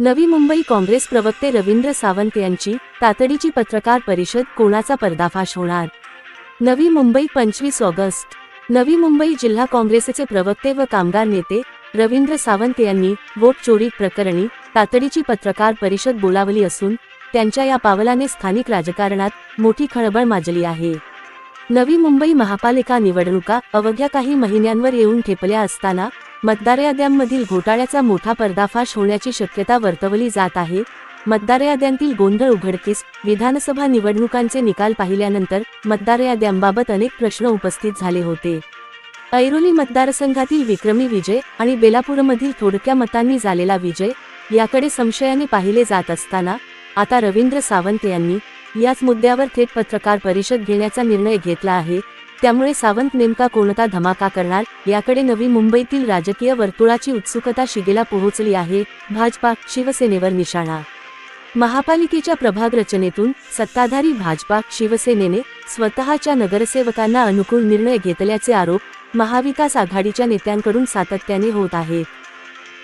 नवी मुंबई काँग्रेस प्रवक्ते रवींद्र सावंत यांची तातडीची पत्रकार परिषद कोणाचा पर्दाफाश होणार? नवी मुंबई पंचवीस ऑगस्ट. नवी मुंबई जिल्हा काँग्रेसचे प्रवक्ते व कामगार नेते रवींद्र सावंत यांनी वोट चोरी प्रकरणी तातडीची पत्रकार परिषद बोलावली असून त्यांच्या या पावलाने स्थानिक राजकारणात मोठी खळबळ माजली आहे. नवी मुंबई महापालिका निवडणुका अवघ्या काही महिन्यांवर येऊन ठेपल्या असताना मतदार याद्यांमधील घोटाळ्याचा मोठा पर्दाफाश होण्याची शक्यता वर्तवली जात आहे. मतदार याद्यांतील गोंधळ उघडकीस विधानसभा निवडणुकांचे निकाल पाहिल्यानंतर मतदार याद्यांबाबत अनेक प्रश्न उपस्थित झाले होते. ऐरोली मतदारसंघातील विक्रमी विजय आणि बेलापूरमधील थोडक्या मतांनी झालेला विजय याकडे संशयाने पाहिले जात असताना आता रवींद्र सावंत यांनी याच मुद्द्यावर थेट पत्रकार परिषद घेण्याचा निर्णय घेतला आहे. त्यामुळे सावंत नेमका कोणता धमाका करणार? याकडे नवी मुंबईतील राजकीय वर्तुळाची उत्सुकता शिगेला पोहोचली आहे. भाजपा शिवसेनेवर निशाणा. महापालिकेच्या प्रभाग रचनेतून सत्ताधारी भाजपा शिवसेनेने स्वतःच्या नगरसेवकांना अनुकूल निर्णय घेतल्याचे आरोप महाविकास आघाडीच्या नेत्यांकडून सातत्याने होत आहेत.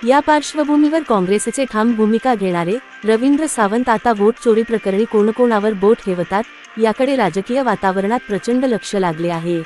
या पार्श्वभूमीवर काँग्रेसचे ठाम भूमिका घेणारे रवींद्र सावंत आता वोट चोरी प्रकरणी कोणकोणावर बोट ठेवतात याकडे राजकीय वातावरणात प्रचंड लक्ष लागले आहे.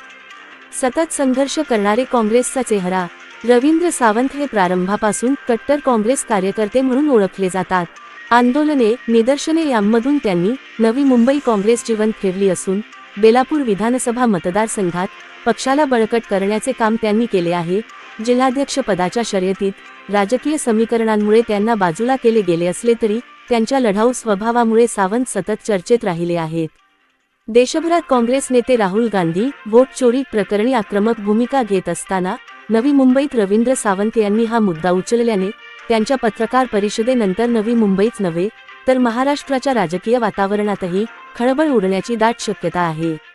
सतत संघर्ष करणारे काँग्रेसचा चेहरा रवींद्र सावंत हे प्रारंभापासून कट्टर काँग्रेस कार्यकर्ते म्हणून ओळखले जातात. आंदोलने निदर्शने यांमधून त्यांनी नवी मुंबई काँग्रेस जिवंत फिरली असून बेलापूर विधानसभा मतदारसंघात पक्षाला बळकट करण्याचे काम त्यांनी केले आहे. जिल्हाध्यक्षपदाच्या शर्यतीत राजकीय समीकरणांमुळे त्यांना बाजूला केले गेले असले तरी त्यांच्या लढाऊ स्वभावामुळे सावंत सतत चर्चेत राहिले आहेत. देशभरात काँग्रेस नेते राहुल गांधी वोट चोरी प्रकरणी आक्रमक भूमिका घेत असताना नवी मुंबईत रवींद्र सावंत यांनी हा मुद्दा उचलल्याने त्यांच्या पत्रकार परिषदेनंतर नवी मुंबईच नव्हे तर महाराष्ट्राच्या राजकीय वातावरणातही खळबळ उडण्याची दाट शक्यता आहे.